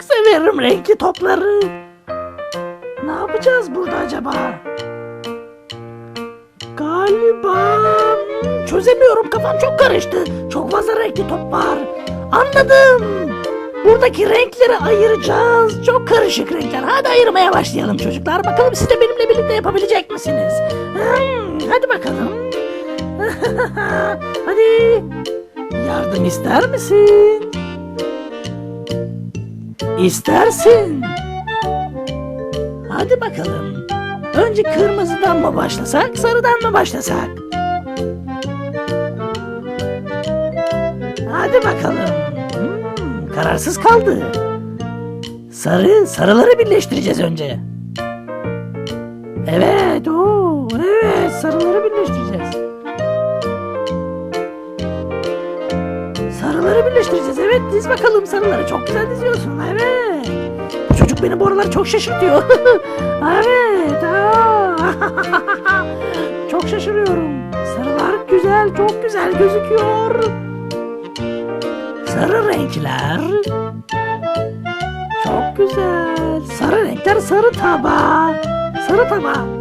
çok severim renkli topları. Ne yapacağız burada acaba? Galiba çözemiyorum kafam çok karıştı. Çok fazla renkli top var. Anladım. Buradaki renkleri ayıracağız. Çok karışık renkler. Hadi ayırmaya başlayalım çocuklar. Bakalım siz de benimle birlikte yapabilecek misiniz? Hmm, hadi bakalım. hadi. Yardım ister misin? İstersin. Hadi bakalım. Önce kırmızıdan mı başlasak, sarıdan mı başlasak? Hadi bakalım. Hmm, kararsız kaldı. Sarı, sarıları birleştireceğiz önce. Evet, o, evet, sarıları birleştireceğiz. Sarıları birleştireceğiz. Evet, diz bakalım sarıları. Çok güzel diziyorsun. Evet. Beni bu aralar çok şaşırtıyor. evet. çok şaşırıyorum. Sarılar güzel, çok güzel gözüküyor. Sarı renkler. Çok güzel. Sarı renkler sarı taba. Sarı taba.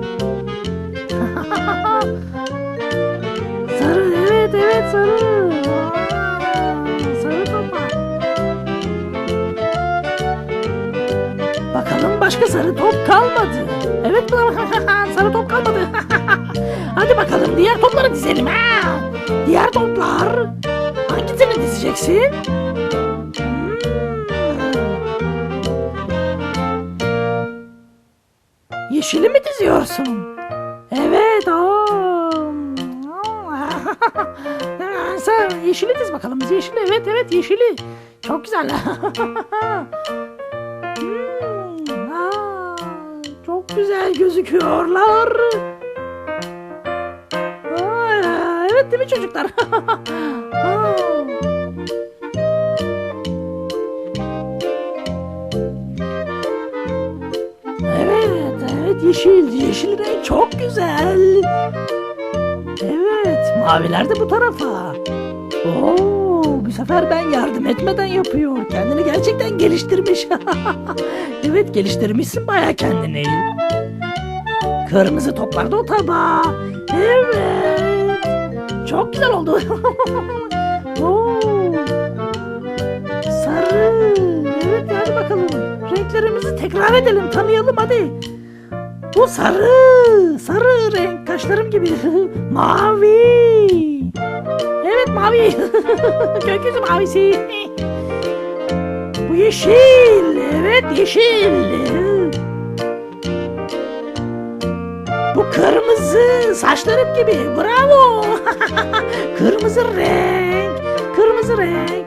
Sarı top kalmadı. Evet sarı top kalmadı. Hadi bakalım diğer topları dizelim. Ha. Diğer toplar. Hangisini dizeceksin? Hmm. Yeşili mi diziyorsun? Evet. aa. Sen yeşili diz bakalım. Yeşili evet evet yeşili. Çok güzel. güzel gözüküyorlar. Aa, evet değil mi çocuklar? Evet, evet yeşil, yeşil renk çok güzel. Evet, maviler de bu tarafa. Oo, bu sefer ben yardım etmeden yapıyor. Kendini gerçekten geliştirmiş. evet, geliştirmişsin baya kendini. Kırmızı toplar da o tabağa. Evet. Çok güzel oldu. Sarı. Evet hadi bakalım. Renklerimizi tekrar edelim, tanıyalım hadi. Bu sarı. Sarı renk. Kaşlarım gibi. mavi. Mavi. Gökyüzü mavisi. Bu yeşil. Evet yeşil. Bu kırmızı saçlarım gibi. Bravo. kırmızı renk. Kırmızı renk.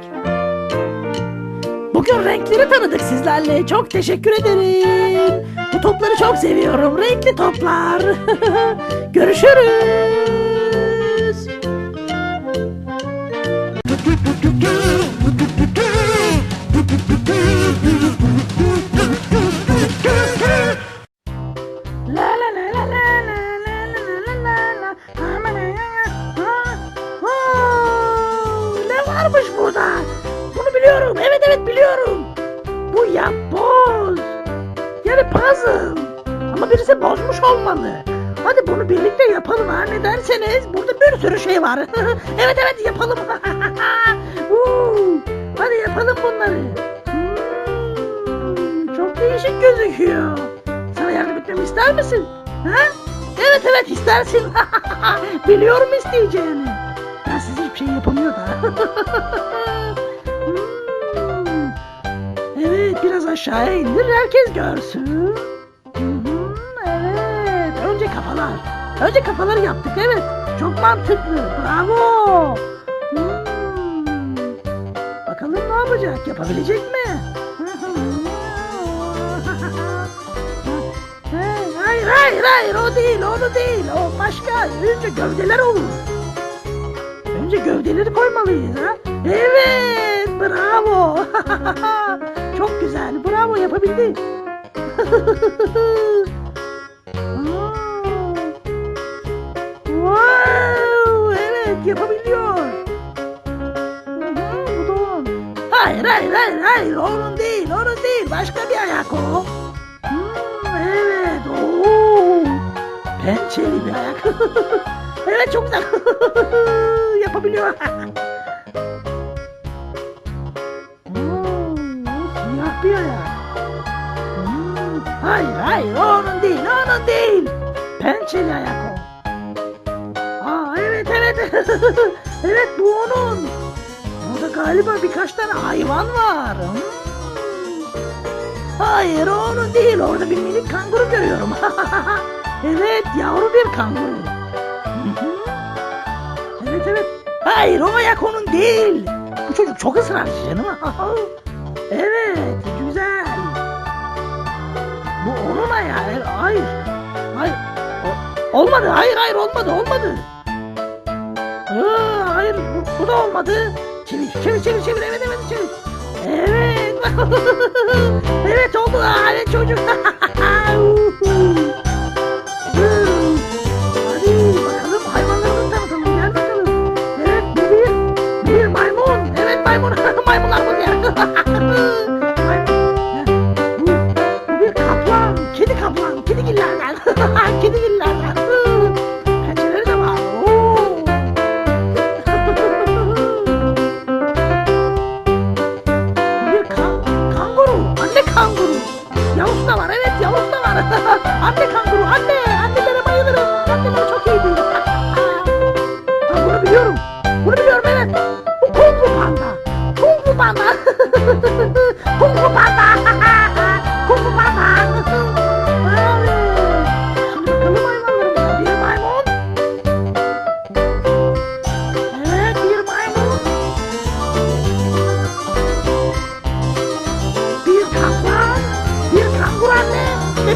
Bugün renkleri tanıdık sizlerle. Çok teşekkür ederim. Bu topları çok seviyorum. Renkli toplar. Görüşürüz. Derseniz. Burada bir sürü şey var. evet evet yapalım. Hadi yapalım bunları. Hmm, çok değişik gözüküyor. Sana yardım etmemi ister misin? Ha? Evet evet istersin. Biliyorum isteyeceğini. Ben siz hiçbir şey yapamıyor da. Hmm. Evet biraz aşağıya indir herkes görsün. Evet önce kafalar. Önce kafaları yaptık evet. Çok mantıklı. Bravo. Yapacak? Yapabilecek mi? Hayır hayır hayır o değil onu değil o başka önce gövdeler olur. Önce gövdeleri koymalıyız ha. Evet bravo. Çok güzel bravo yapabildin. Wow evet yapabiliyor. Hayır hayır onun değil onun değil başka bir ayak o. Hmm, evet ooo. Pençeli bir ayak. evet çok güzel. Yapabiliyor. Oo, siyah bir ayak. Hmm, hayır hayır onun değil onun değil. Pençeli ayak o. Aa evet evet. evet bu onun. Galiba birkaç tane hayvan var. Hmm. Hayır o onun değil. Orada bir minik kanguru görüyorum. evet yavru bir kanguru. Evet evet. Hayır o ayak onun değil. Bu çocuk çok ısrarcı canım. evet güzel. Bu onun ayağı. Hayır. Hayır. Olmadı. Hayır hayır olmadı olmadı. Aa, hayır bu, bu da olmadı. Çevir çevir çevir çevir evet evet çevir. Evet. evet oldu. Evet çocuk. 없다 말해 내 없다 말해 안돼 강구루 안돼 안돼 내려봐 얘들아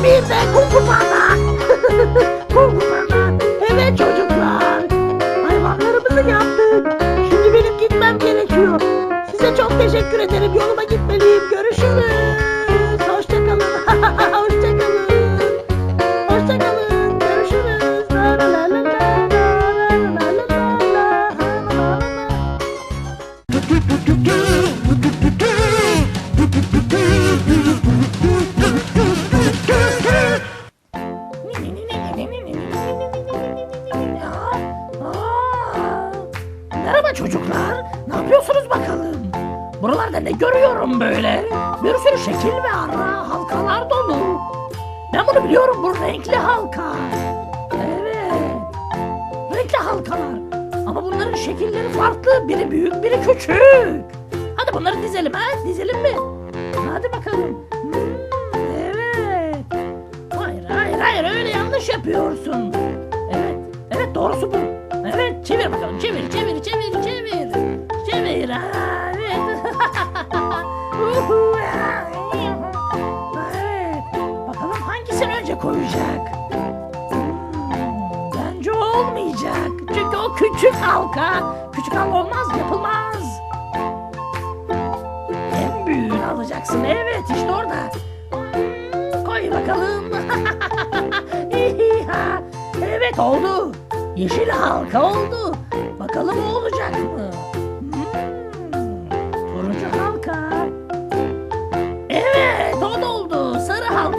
ve bir de kung fu panda. kung fu panda. Evet çocuklar. Hayvanlarımızı yaptık. Şimdi benim gitmem gerekiyor. Size çok teşekkür ederim. Yoluma gitmeliyim. Görüşürüz. Buralarda ne görüyorum böyle? Bir sürü şekil ve ara halkalar dolu. Ben bunu biliyorum bu renkli halka. Evet. Renkli halkalar. Ama bunların şekilleri farklı. Biri büyük, biri küçük. Hadi bunları dizelim ha? Dizelim mi? Hadi bakalım. Hmm, evet. Hayır, hayır, hayır. Öyle yanlış yapıyorsun. Evet, evet doğrusu bu. Evet, çevir bakalım. Çevir, çevir, çevir, çevir. Çevir. Ha, Bakalım hangisini önce koyacak? Bence olmayacak. Çünkü o küçük halka. Küçük halka olmaz, yapılmaz. En büyüğünü alacaksın. Evet, işte orada. Koy bakalım. Evet oldu. Yeşil halka oldu. Bakalım olacak mı?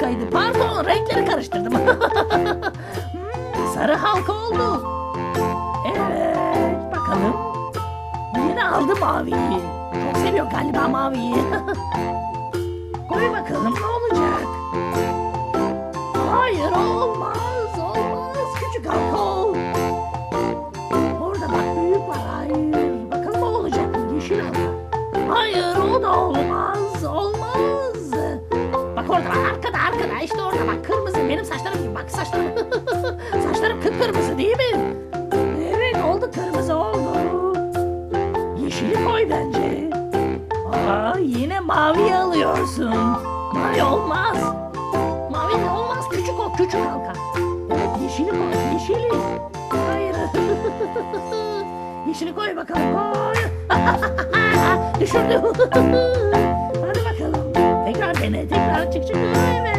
Halkaydı. Pardon renkleri karıştırdım. Hmm, Sarı halka oldu. Evet bakalım. Yine aldı maviyi. Çok seviyor galiba maviyi. Koy bakalım ne olacak? Hayır olmaz olmaz. Küçük halka ol. Arkada arkada işte orada bak kırmızı benim saçlarım gibi bak saçlarım. saçlarım kıpkırmızı değil mi? Evet oldu kırmızı oldu. Yeşili koy bence. Aa yine mavi alıyorsun. Mavi olmaz. Mavi de olmaz küçük o küçük halka. Evet yeşili koy yeşili. Hayır. yeşili koy bakalım koy. Düşürdü. Hadi bakalım. Tekrar dene. Tekrar çık çık. Evet.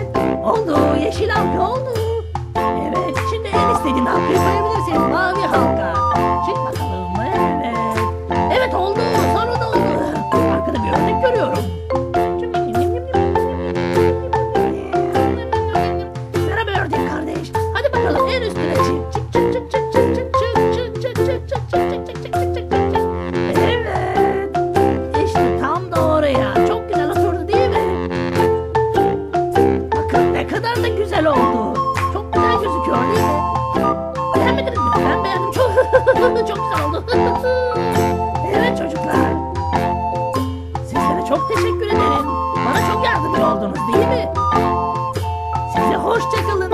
Oldu. Yeşil halka oldu. Evet. Şimdi en istediğin halkayı koyabilirsin. Mavi halka. gözüküyor değil mi? Beğenmediniz mi? Ben beğendim. Çok, çok güzel oldu. evet çocuklar. Sizlere çok teşekkür ederim. Bana çok yardımcı oldunuz değil mi? Size hoşçakalın.